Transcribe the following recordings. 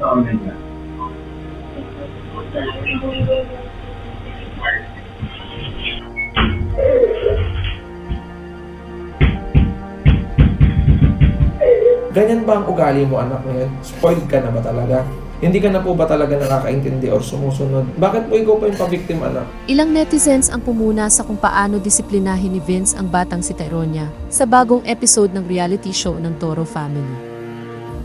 sa online class? Ganyan ba ang ugali mo anak ngayon? Spoiled ka na ba talaga? Hindi ka na po ba talaga nakakaintindi or sumusunod? Bakit po ikaw pa yung pa-victim anak? Ilang netizens ang pumuna sa kung paano disiplinahin ni Vince ang batang si Tyronia sa bagong episode ng reality show ng Toro Family.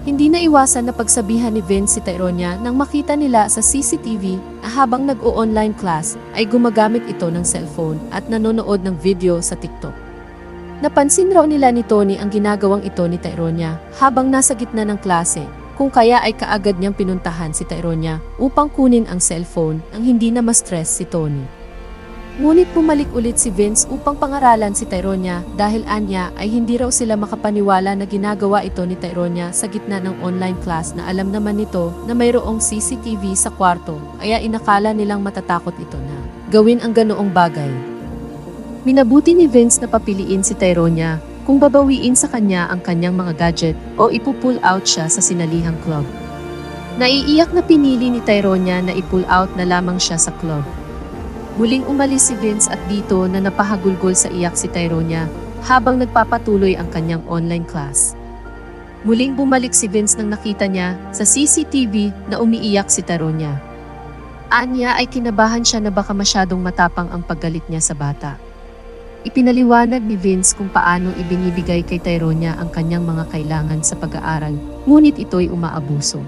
Hindi na iwasan na pagsabihan ni Vince si Tyronia nang makita nila sa CCTV habang nag-o-online class ay gumagamit ito ng cellphone at nanonood ng video sa TikTok. Napansin raw nila ni Tony ang ginagawang ito ni Tyronia habang nasa gitna ng klase kung kaya ay kaagad niyang pinuntahan si Tyronia upang kunin ang cellphone nang hindi na ma-stress si Tony. Ngunit bumalik ulit si Vince upang pangaralan si Tyronia dahil anya ay hindi raw sila makapaniwala na ginagawa ito ni Tyronia sa gitna ng online class na alam naman nito na mayroong CCTV sa kwarto kaya inakala nilang matatakot ito na gawin ang ganoong bagay. Minabuti ni Vince na papiliin si Tyronia kung babawiin sa kanya ang kanyang mga gadget o ipupull out siya sa sinalihang club. Naiiyak na pinili ni Tyronia na ipull out na lamang siya sa club. Muling umalis si Vince at dito na napahagulgol sa iyak si Tyronia habang nagpapatuloy ang kanyang online class. Muling bumalik si Vince nang nakita niya sa CCTV na umiiyak si Tyronia. Anya ay kinabahan siya na baka masyadong matapang ang paggalit niya sa bata. Ipinaliwanag ni Vince kung paano ibinibigay kay Tyronia ang kanyang mga kailangan sa pag-aaral, ngunit ito'y umaabuso.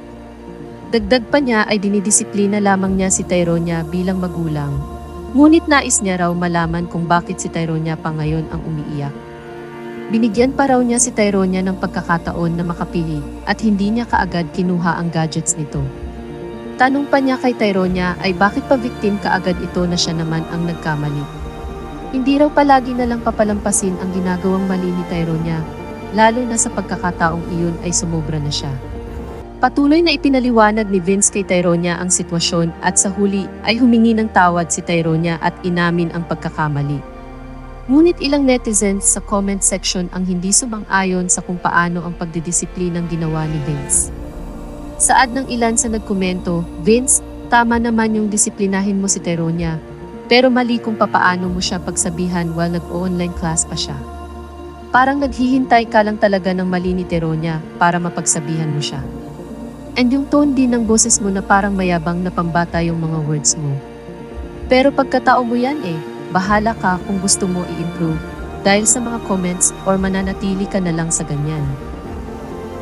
Dagdag pa niya ay dinidisiplina lamang niya si Tyronia bilang magulang. Ngunit nais niya raw malaman kung bakit si Tyronia pa ngayon ang umiiyak. Binigyan pa raw niya si Tyronia ng pagkakataon na makapili at hindi niya kaagad kinuha ang gadgets nito. Tanong pa niya kay Tyronia ay bakit pa victim kaagad ito na siya naman ang nagkamali. Hindi raw palagi na lang papalampasin ang ginagawang mali ni Tyronia, lalo na sa pagkakataong iyon ay sumobra na siya. Patuloy na ipinaliwanag ni Vince kay Tyronia ang sitwasyon at sa huli ay humingi ng tawad si Tyronia at inamin ang pagkakamali. Ngunit ilang netizens sa comment section ang hindi sumang-ayon sa kung paano ang pagdidisiplinang ginawa ni Vince. Saad ng ilan sa nagkomento, Vince, tama naman yung disiplinahin mo si Tyronia, pero mali kung papaano mo siya pagsabihan while nag-online class pa siya. Parang naghihintay ka lang talaga ng mali ni Teronia para mapagsabihan mo siya. And yung tone din ng boses mo na parang mayabang na pambata yung mga words mo. Pero pagkatao mo yan eh, bahala ka kung gusto mo i-improve dahil sa mga comments or mananatili ka na lang sa ganyan.